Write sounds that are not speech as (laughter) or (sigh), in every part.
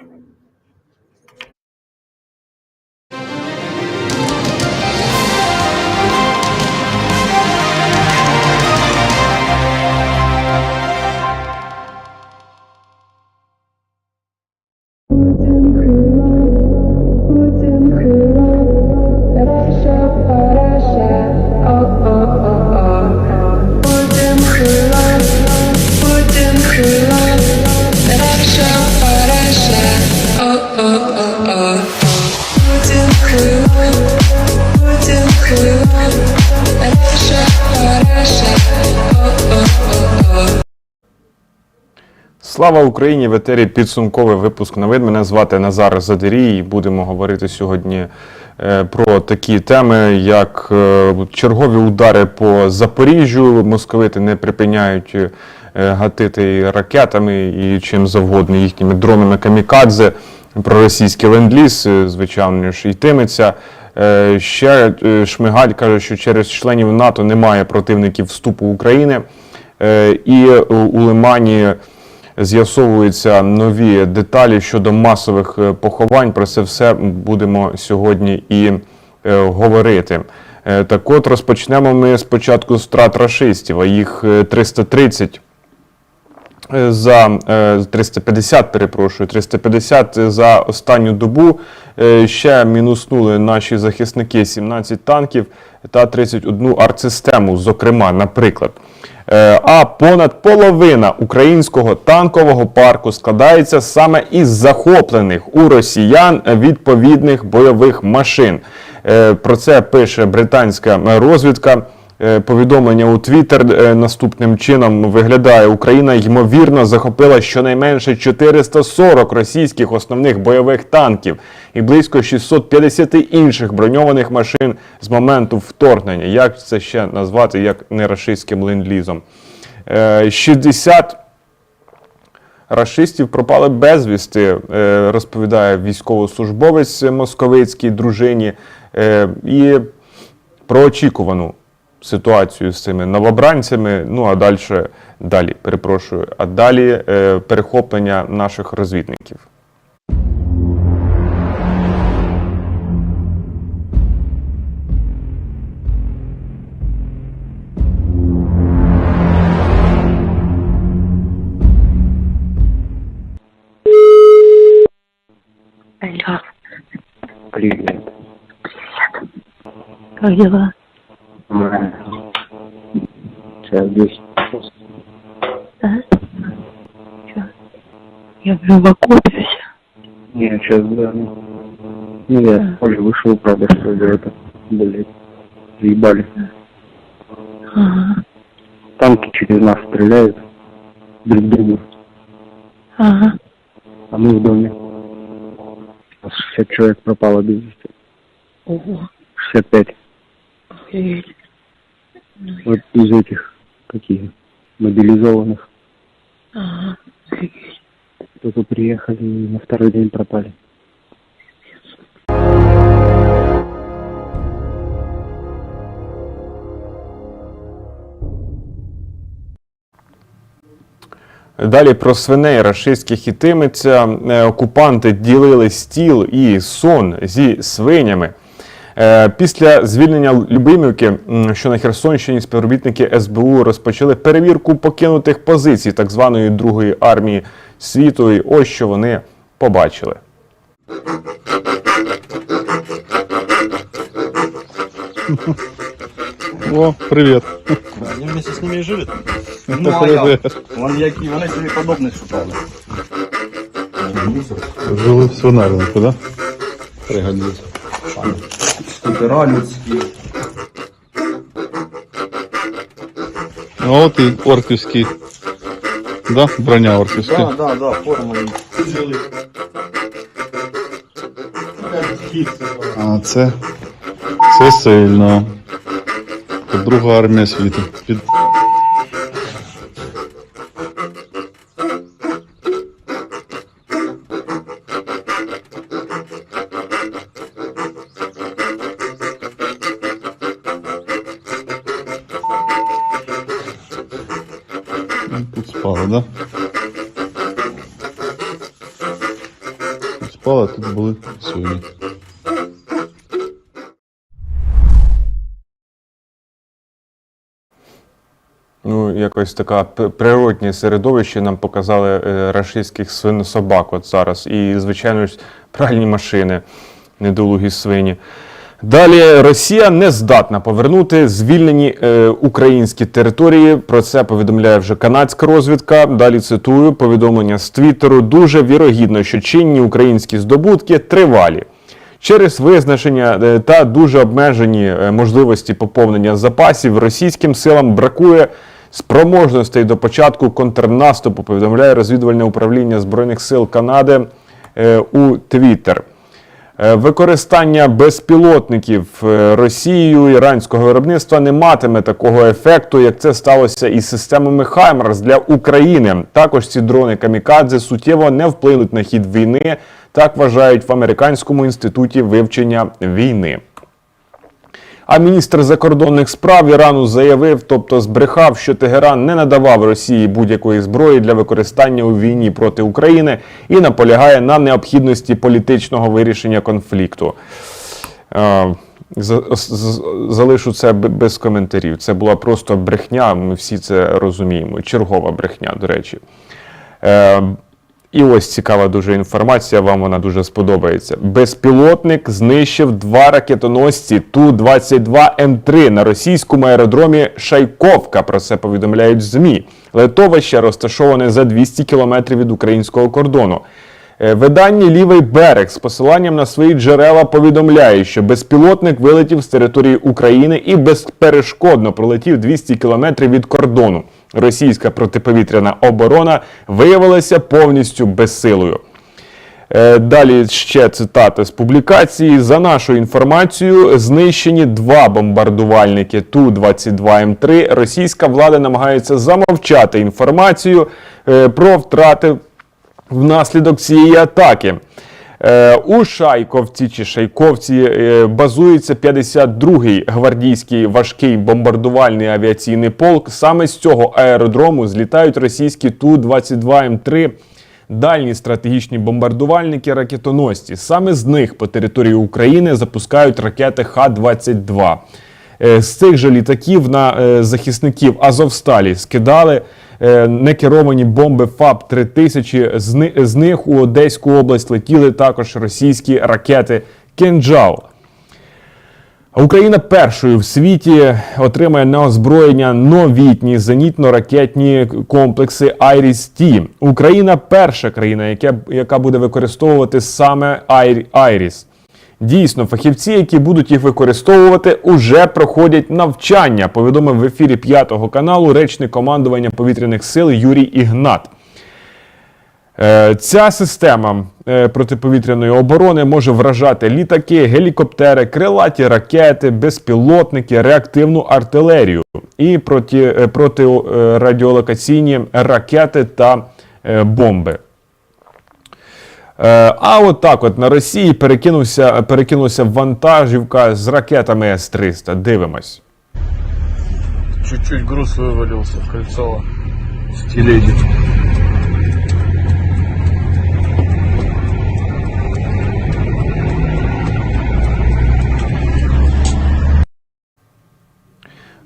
Amen. Слава Україні! В етері підсумковий випуск новин. Мене звати Назар Задирій. і Будемо говорити сьогодні е, про такі теми, як е, чергові удари по Запоріжжю. Московити не припиняють е, гатити ракетами і чим завгодно їхніми дронами камікадзе. Про російський ленд-ліз, звичайно ж, йтиметься. Ще Шмигаль каже, що через членів НАТО немає противників вступу України. І у Лимані з'ясовуються нові деталі щодо масових е, поховань. Про це все будемо сьогодні і е, говорити. Е, Так от розпочнемо ми спочатку з страт рашистів, а їх е, 330 е, за е, 350, перепрошую, 350 за останню добу. Е, Ще мінуснули наші захисники 17 танків та 31 артсистему, зокрема, наприклад. Е, А понад половина українського танкового парку складається саме із захоплених у росіян відповідних бойових машин. Е, Про це пише британська розвідка. Е, Повідомлення у Твіттер е, наступним чином виглядає: Україна ймовірно захопила щонайменше 440 російських основних бойових танків і близько 650 інших броньованих машин з моменту вторгнення. Як це ще назвати як не рашистським ленд-лізом? Е, 60 рашистів пропали безвісти, е, розповідає військовослужбовець московицькій дружині. Е, І про очікувану ситуацію з цими новобранцями. Ну а далі, далі, перепрошую, а далі е, перехоплення наших розвідників. Алло, Привет. как дела? Сейчас здесь. А? Чё? Я уже в окопе. Нет, сейчас да. Ну, я в поле вышел, правда, что ли, это, блядь, заебали. Ага, Танки через нас стреляют друг другу, ага. а мы в доме. У нас 60 человек пропало без вести. Ого, 65. охренеть. Ну, Вот из этих, каких, мобилизованных. Ага. Только приехали и на второй день пропали. Далі про свиней рашистських ітиметься. Е, Окупанти ділили стіл і сон зі свинями. Е, Після звільнення Любимівки, що на Херсонщині, співробітники СБУ розпочали перевірку покинутих позицій так званої Другої армії світу. І ось що вони побачили. (laughs) О, привет. Они вместе с ними и жили? Ну, Ну, а я? які, вони собі подобних шукали. Жили в свинарнику, да? Пригодились. Скутера людські. Ну, от і орківський. Да? Броня орківська. Да, да, да, форму. Жили. А це. Це сильно. Друга армія світу. Під... попало, тут були свої. Ну, якось така п- природнє середовище нам показали е, рашистських свинособак от зараз. І, звичайно пральні машини, недолугі свині. Далі Росія не здатна повернути звільнені е, українські території. Про це повідомляє вже канадська розвідка. Далі цитую повідомлення з Твіттеру. Дуже вірогідно, що чинні українські здобутки тривалі. Через визначення е, та дуже обмежені е, можливості поповнення запасів російським силам бракує спроможностей до початку контрнаступу. Повідомляє розвідувальне управління збройних сил Канади е, у Твіттер. Е, Використання безпілотників е, Росією іранського виробництва не матиме такого ефекту, як це сталося із системами Хаймерс для України. Також ці дрони камікадзе суттєво не вплинуть на хід війни. Так вважають в американському інституті вивчення війни. А міністр закордонних справ Ірану заявив, тобто збрехав, що Тегеран не надавав Росії будь-якої зброї для використання у війні проти України і наполягає на необхідності політичного вирішення конфлікту. Е, Залишу це без коментарів. Це була просто брехня. Ми всі це розуміємо. Чергова брехня, до речі. І ось цікава дуже інформація, вам вона дуже сподобається. Безпілотник знищив два ракетоносці Ту-22М3 на російському аеродромі Шайковка. Про це повідомляють ЗМІ. Летовище розташоване за 200 кілометрів від українського кордону. Е, Видання Лівий берег з посиланням на свої джерела повідомляє, що безпілотник вилетів з території України і безперешкодно пролетів 200 кілометрів від кордону. Російська протиповітряна оборона виявилася повністю безсилою. Е, Далі ще цитата з публікації. За нашою інформацією, знищені два бомбардувальники Ту-22М3. Російська влада намагається замовчати інформацію е, про втрати внаслідок цієї атаки. Е, У Шайковці чи Шайковці е, базується 52-й гвардійський важкий бомбардувальний авіаційний полк. Саме з цього аеродрому злітають російські Ту-22М3 дальні стратегічні бомбардувальники ракетоносці. Саме з них по території України запускають ракети Х-22. Е, З цих же літаків на захисників Азовсталі скидали некеровані бомби ФАБ-3000. З З них у Одеську область летіли також російські ракети «Кинджал». Україна першою в світі отримає на озброєння новітні зенітно-ракетні комплекси «Айріс-Т». Україна перша країна, яка, буде використовувати саме «Айр- «Айріс». Дійсно, фахівці, які будуть їх використовувати, уже проходять навчання. Повідомив в ефірі п'ятого каналу речник командування повітряних сил Юрій Ігнат. Е, Ця система е, протиповітряної оборони може вражати літаки, гелікоптери, крилаті ракети, безпілотники, реактивну артилерію і е, протирадіолокаційні ракети та бомби. Е, А от так от на Росії перекинувся, перекинувся вантажівка з ракетами С-300. Дивимось. Чуть-чуть груз вивалився в кольцо с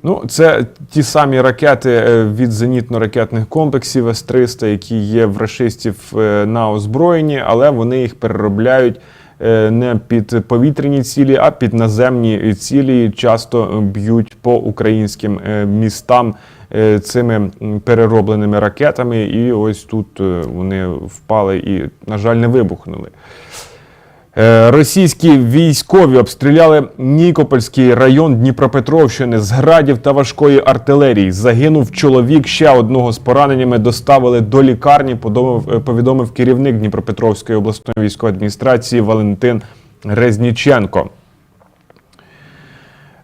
Ну, це ті самі ракети е, від зенітно-ракетних комплексів С-300, які є в рашистів е, на озброєнні, але вони їх переробляють е, не під повітряні цілі, а під наземні цілі. Часто б'ють по українським містам цими переробленими ракетами. І ось тут вони впали і, на жаль, не вибухнули. Е, Російські військові обстріляли Нікопольський район Дніпропетровщини з градів та важкої артилерії. Загинув чоловік. Ще одного з пораненнями доставили до лікарні. Е, повідомив керівник Дніпропетровської обласної військової адміністрації Валентин Резніченко.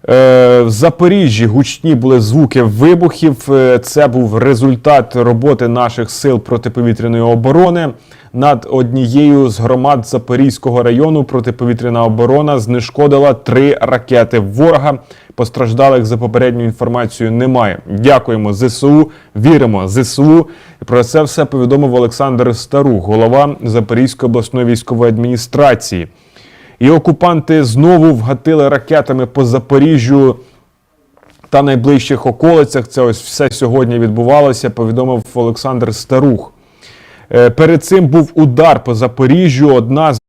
Е, В Запоріжжі гучні були звуки вибухів. Це був результат роботи наших сил протиповітряної оборони. Над однією з громад Запорізького району протиповітряна оборона знешкодила три ракети ворога. Постраждалих за попередньою інформацією немає. Дякуємо ЗСУ. Віримо ЗСУ. Про це все повідомив Олександр Старух, голова Запорізької обласної військової адміністрації. І окупанти знову вгатили ракетами по Запоріжжю та найближчих околицях. Це ось все сьогодні відбувалося. Повідомив Олександр Старух. Е, Перед цим був удар по Запоріжжю. Одна з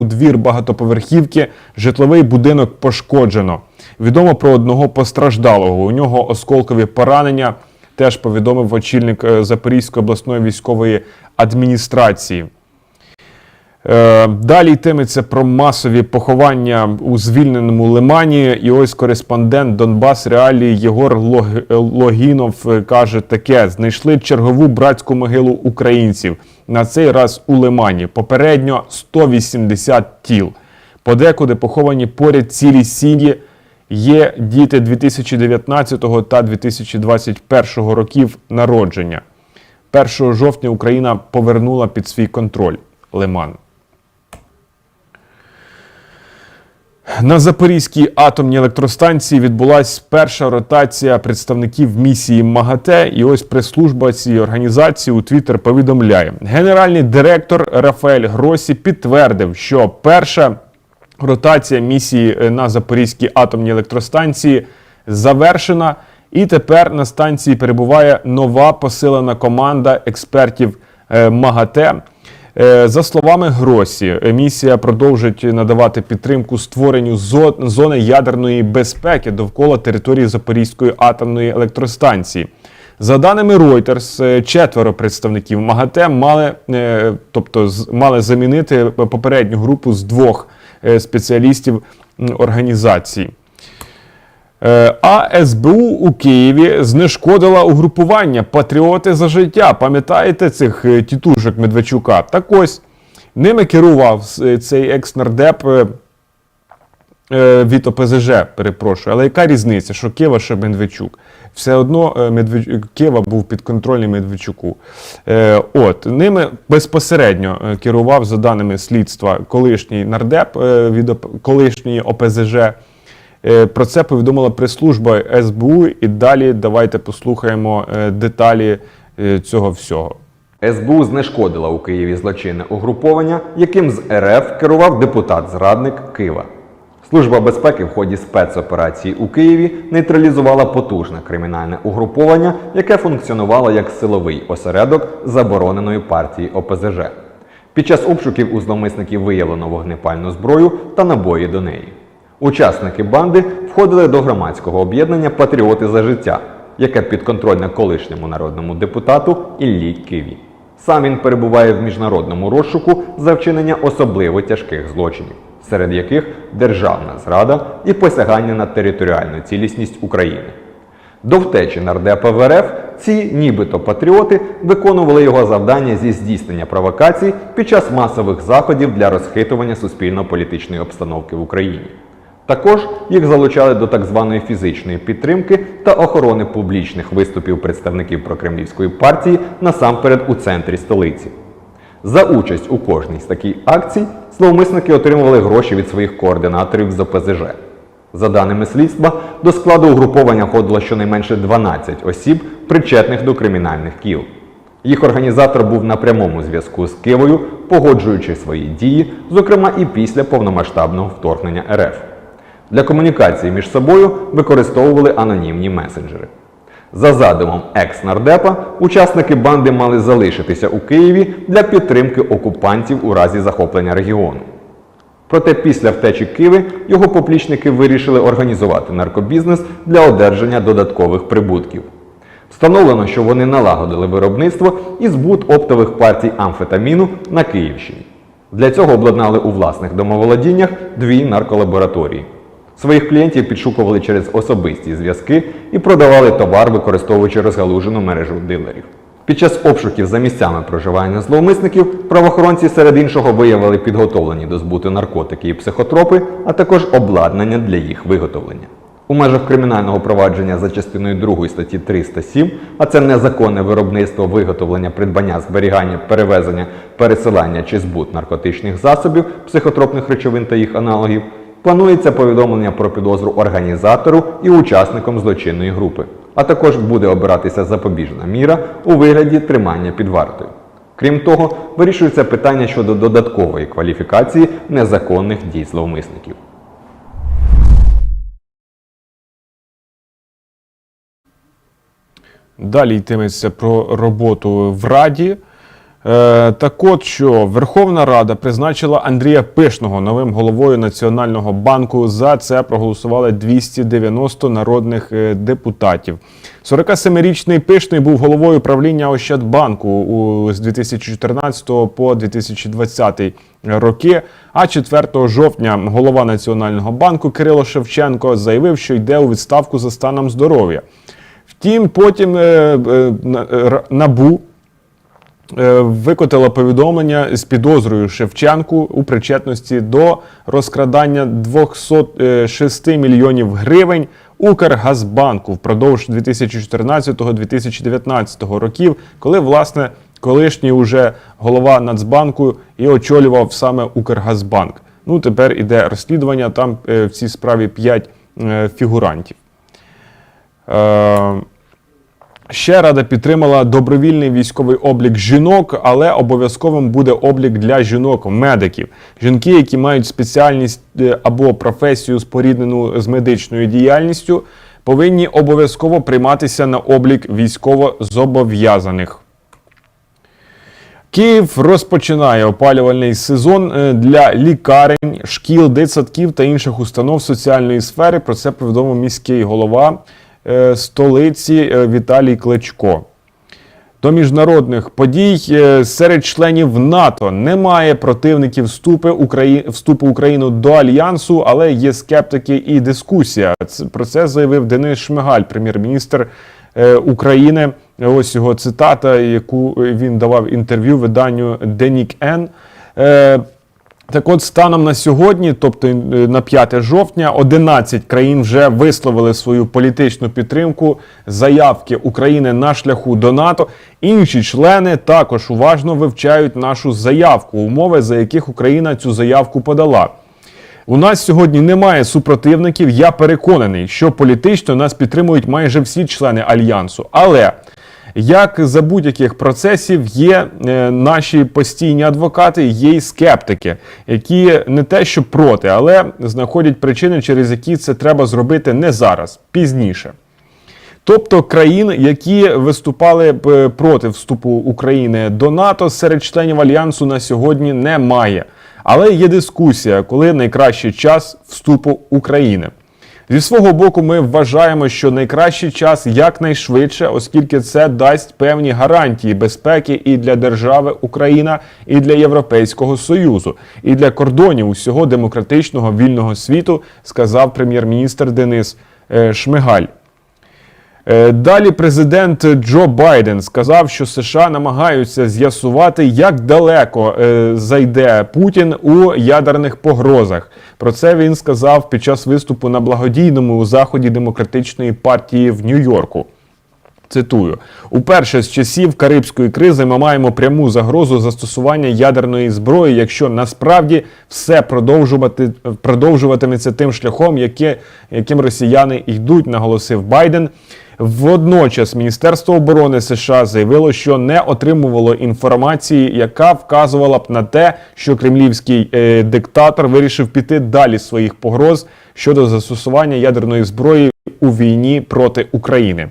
у двір багатоповерхівки, житловий будинок пошкоджено. Відомо про одного постраждалого. У нього осколкові поранення. Теж повідомив очільник е, Запорізької обласної військової адміністрації. Е, Далі йтиметься про масові поховання у звільненому Лимані. І ось кореспондент Донбас Реалії Єгор Логінов каже таке: знайшли чергову братську могилу українців. На цей раз у Лимані. Попередньо 180 тіл. Подекуди поховані поряд цілі сім'ї. Є діти 2019 та 2021 років народження. 1 жовтня Україна повернула під свій контроль Лиман. На Запорізькій атомній електростанції відбулася перша ротація представників місії МАГАТЕ. І ось прес-служба цієї організації у Твіттер повідомляє: генеральний директор Рафаель Гросі підтвердив, що перша ротація місії е, на Запорізькій атомній електростанції завершена, і тепер на станції перебуває нова посилена команда експертів е, МАГАТЕ. Е, За словами Гросі, місія продовжить надавати підтримку створенню зо- зони ядерної безпеки довкола території Запорізької атомної електростанції. За даними Reuters, е, четверо представників МАГАТЕ мали, е, тобто, мали замінити попередню групу з двох спеціалістів організації. Е, А СБУ у Києві знешкодила угрупування Патріоти за життя. Пам'ятаєте цих е, тітушок Медведчука? Так ось ними керував е, цей екс-нардеп від ОПЗЖ, перепрошую. Але яка різниця, що Кива, що Медведчук? Все одно Медведчук, Кива був підконтрольний Медведчуку. От ними безпосередньо керував, за даними слідства, колишній нардеп від колишньої ОПЗЖ. Е, Про це повідомила прес-служба СБУ. І далі давайте послухаємо е, деталі е, цього всього. СБУ знешкодила у Києві злочинне угруповання, яким з РФ керував депутат-зрадник Кива. Служба безпеки в ході спецоперації у Києві нейтралізувала потужне кримінальне угруповання, яке функціонувало як силовий осередок забороненої партії ОПЗЖ. Під час обшуків у зловмисників виявлено вогнепальну зброю та набої до неї. Учасники банди входили до громадського об'єднання Патріоти за життя, яке підконтрольне колишньому народному депутату Іллі Киві. Сам він перебуває в міжнародному розшуку за вчинення особливо тяжких злочинів, серед яких державна зрада і посягання на територіальну цілісність України. До втечі нардепа в РФ ці нібито патріоти виконували його завдання зі здійснення провокацій під час масових заходів для розхитування суспільно-політичної обстановки в Україні. Також їх залучали до так званої фізичної підтримки та охорони публічних виступів представників прокремлівської партії насамперед у центрі столиці. За участь у кожній з таких акцій зловмисники отримували гроші від своїх координаторів з ОПЗЖ. За даними слідства, до складу угруповання входило щонайменше 12 осіб, причетних до кримінальних кіл. Їх організатор був на прямому зв'язку з Кивою, погоджуючи свої дії, зокрема і після повномасштабного вторгнення РФ. Для комунікації між собою використовували анонімні месенджери. За задумом екс-нардепа, учасники банди мали залишитися у Києві для підтримки окупантів у разі захоплення регіону. Проте після втечі Киви його поплічники вирішили організувати наркобізнес для одержання додаткових прибутків. Встановлено, що вони налагодили виробництво і збут оптових партій амфетаміну на Київщині. Для цього обладнали у власних домоволодіннях дві нарколабораторії. Своїх клієнтів підшукували через особисті зв'язки і продавали товар, використовуючи розгалужену мережу дилерів. Під час обшуків за місцями проживання зловмисників правоохоронці серед іншого виявили підготовлені до збуту наркотики і психотропи, а також обладнання для їх виготовлення. У межах кримінального провадження за частиною 2 статті 307, а це незаконне виробництво, виготовлення, придбання, зберігання, перевезення, пересилання чи збут наркотичних засобів, психотропних речовин та їх аналогів, планується повідомлення про підозру організатору і учасникам злочинної групи, а також буде обиратися запобіжна міра у вигляді тримання під вартою. Крім того, вирішується питання щодо додаткової кваліфікації незаконних дій зловмисників. Далі йтиметься про роботу в Раді. Е, так от, що Верховна Рада призначила Андрія Пишного новим головою Національного банку. За це проголосували 290 народних е, депутатів. 47-річний Пишний був головою правління Ощадбанку з 2014 по 2020 роки. А 4 жовтня голова Національного банку Кирило Шевченко заявив, що йде у відставку за станом здоров'я. Втім, потім е, е, е, НАБУ викотила повідомлення з підозрою Шевченку у причетності до розкрадання 206 мільйонів гривень Укргазбанку впродовж 2014-2019 років, коли власне колишній уже голова Нацбанку і очолював саме Укргазбанк. Ну тепер іде розслідування. Там е, в цій справі 5 фігурантів. Ще рада підтримала добровільний військовий облік жінок, але обов'язковим буде облік для жінок-медиків. Жінки, які мають спеціальність е, або професію споріднену з медичною діяльністю, повинні обов'язково прийматися на облік військово-зобов'язаних. Київ розпочинає опалювальний сезон е, для лікарень, шкіл, дитсадків та інших установ соціальної сфери. Про це повідомив міський голова столиці е, Віталій Кличко. До міжнародних подій е, серед членів НАТО немає противників вступи Украї... вступу України до альянсу, але є скептики і дискусія. Про це заявив Денис Шмигаль, прем'єр-міністр е, України. Ось його цитата, яку він давав інтерв'ю виданню Денік Н. Так от, станом на сьогодні, тобто е, на 5 жовтня, 11 країн вже висловили свою політичну підтримку заявки України на шляху до НАТО. Інші члени також уважно вивчають нашу заявку, умови, за яких Україна цю заявку подала. У нас сьогодні немає супротивників. Я переконаний, що політично нас підтримують майже всі члени альянсу. Але як за будь-яких процесів є е, наші постійні адвокати, є й скептики, які не те, що проти, але знаходять причини, через які це треба зробити не зараз, пізніше. Тобто країн, які виступали б е, проти вступу України до НАТО, серед членів альянсу на сьогодні немає. Але є дискусія, коли найкращий час вступу України. Зі свого боку, ми вважаємо, що найкращий час якнайшвидше, оскільки це дасть певні гарантії безпеки і для держави Україна, і для Європейського Союзу, і для кордонів усього демократичного вільного світу, сказав прем'єр-міністр Денис е, Шмигаль. Е, Далі президент Джо Байден сказав, що США намагаються з'ясувати, як далеко е, зайде Путін у ядерних погрозах. Про це він сказав під час виступу на благодійному заході демократичної партії в Нью-Йорку. Цитую: уперше з часів Карибської кризи ми маємо пряму загрозу застосування ядерної зброї, якщо насправді все продовжувати продовжуватиметься тим шляхом, яке, яким росіяни йдуть, наголосив Байден. Водночас Міністерство оборони США заявило, що не отримувало інформації, яка вказувала б на те, що кремлівський е, диктатор вирішив піти далі своїх погроз щодо застосування ядерної зброї у війні проти України.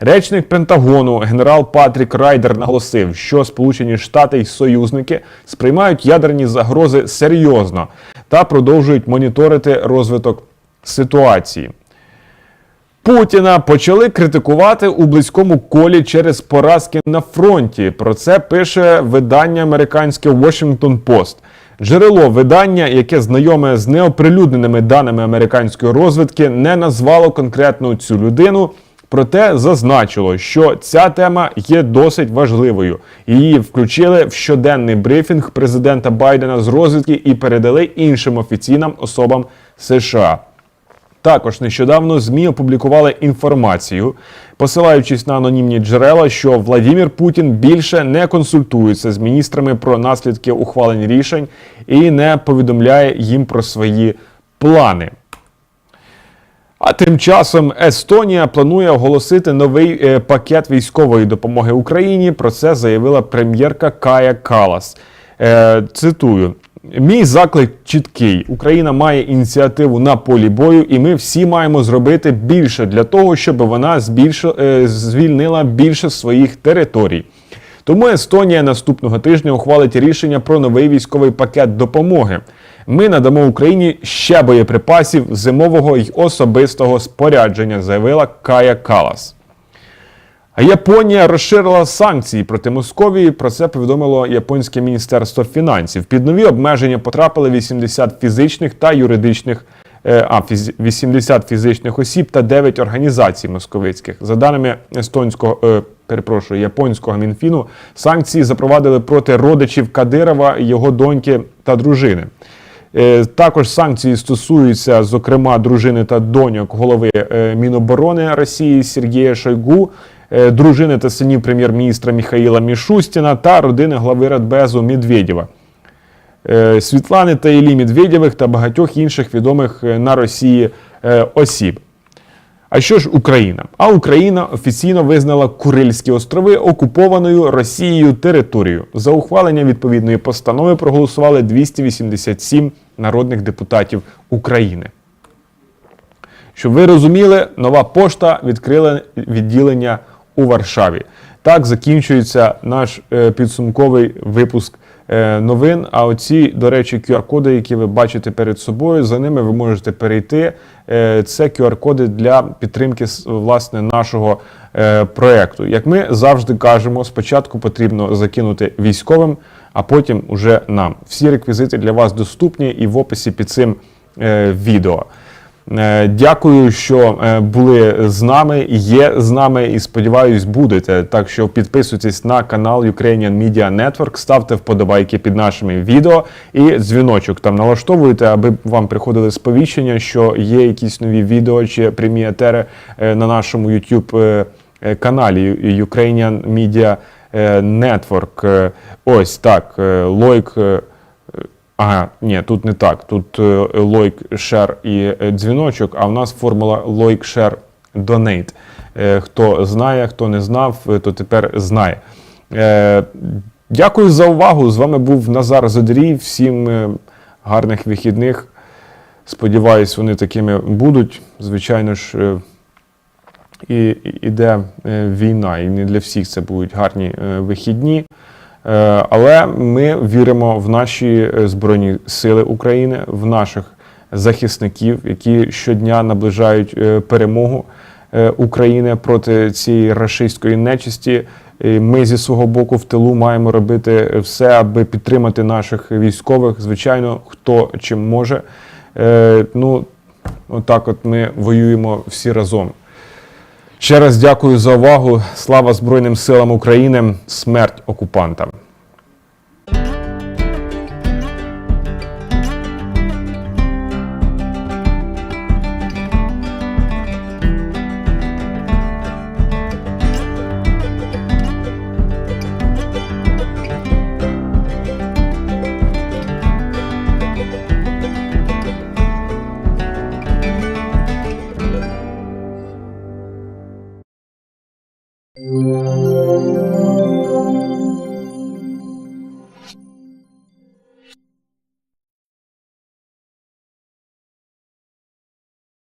Речник Пентагону генерал Патрік Райдер наголосив, що Сполучені Штати й союзники сприймають ядерні загрози серйозно та продовжують моніторити розвиток ситуації. Путіна почали критикувати у близькому колі через поразки на фронті. Про це пише видання американське Washington Post. Джерело видання, яке знайоме з неоприлюдненими даними американської розвідки, не назвало конкретно цю людину. Проте зазначило, що ця тема є досить важливою. Її включили в щоденний брифінг президента Байдена з розвідки і передали іншим офіційним особам США. Також нещодавно ЗМІ опублікували інформацію, посилаючись на анонімні джерела, що Владімір Путін більше не консультується з міністрами про наслідки ухвалень рішень і не повідомляє їм про свої плани. А тим часом Естонія планує оголосити новий е, пакет військової допомоги Україні. Про це заявила прем'єрка Кая Калас. Е, цитую. Мій заклик чіткий. Україна має ініціативу на полі бою, і ми всі маємо зробити більше для того, щоб вона збільш... е, звільнила більше своїх територій. Тому Естонія наступного тижня ухвалить рішення про новий військовий пакет допомоги. Ми надамо Україні ще боєприпасів зимового й особистого спорядження, заявила Кая Калас. Японія розширила санкції проти Московії. Про це повідомило японське міністерство фінансів. Під нові обмеження потрапили 80 фізичних та юридичних. е, А, 80 фізичних осіб та 9 організацій московицьких. За даними естонського, е, перепрошую, японського мінфіну, санкції запровадили проти родичів Кадирова, його доньки та дружини. Е, Також санкції стосуються, зокрема, дружини та доньок голови Міноборони Росії Сергія Шойгу, дружини та синів прем'єр-міністра Міхаїла Мішустіна та родини глави Радбезу Медведєва. Е, Світлани та Іллі Медведєвих та багатьох інших відомих е, на Росії е, осіб. А що ж Україна? А Україна офіційно визнала Курильські острови окупованою Росією територією. За ухвалення відповідної постанови проголосували 287 народних депутатів України. Щоб ви розуміли, нова пошта відкрила відділення у Варшаві. Так закінчується наш е, підсумковий випуск е, новин. А оці, до речі, QR-коди, які ви бачите перед собою, за ними ви можете перейти. Е, Це QR-коди для підтримки власне нашого проекту. Як ми завжди кажемо, спочатку потрібно закинути військовим, а потім уже нам. Всі реквізити для вас доступні і в описі під цим відео. Е, Дякую, що е, були з нами, є з нами і сподіваюсь, будете. Так що підписуйтесь на канал Ukrainian Media Network, ставте вподобайки під нашими відео і дзвіночок там налаштовуйте, аби вам приходили сповіщення, що є якісь нові відео чи прямі етери е, на нашому YouTube каналі Ukrainian Media Network. Ось так, лойк. Е, Ага, ні, тут не так. Тут е, лойк, шер і е, дзвіночок, а в нас формула лойк, шер, донейт. Е, Хто знає, хто не знав, е, то тепер знає. Е, Дякую за увагу. З вами був Назар Задрій. Всім е, гарних вихідних. Сподіваюсь, вони такими будуть. Звичайно ж, е, і іде е, війна, і не для всіх це будуть гарні е, вихідні. Е, Але ми віримо в наші е, Збройні Сили України, в наших захисників, які щодня наближають е, перемогу України проти цієї рашистської нечисті. Ми зі свого боку в тилу маємо робити все, аби підтримати наших військових. Звичайно, хто чим може. Ну, отак, от ми воюємо всі разом. Ще раз дякую за увагу. Слава Збройним силам України. Смерть окупантам.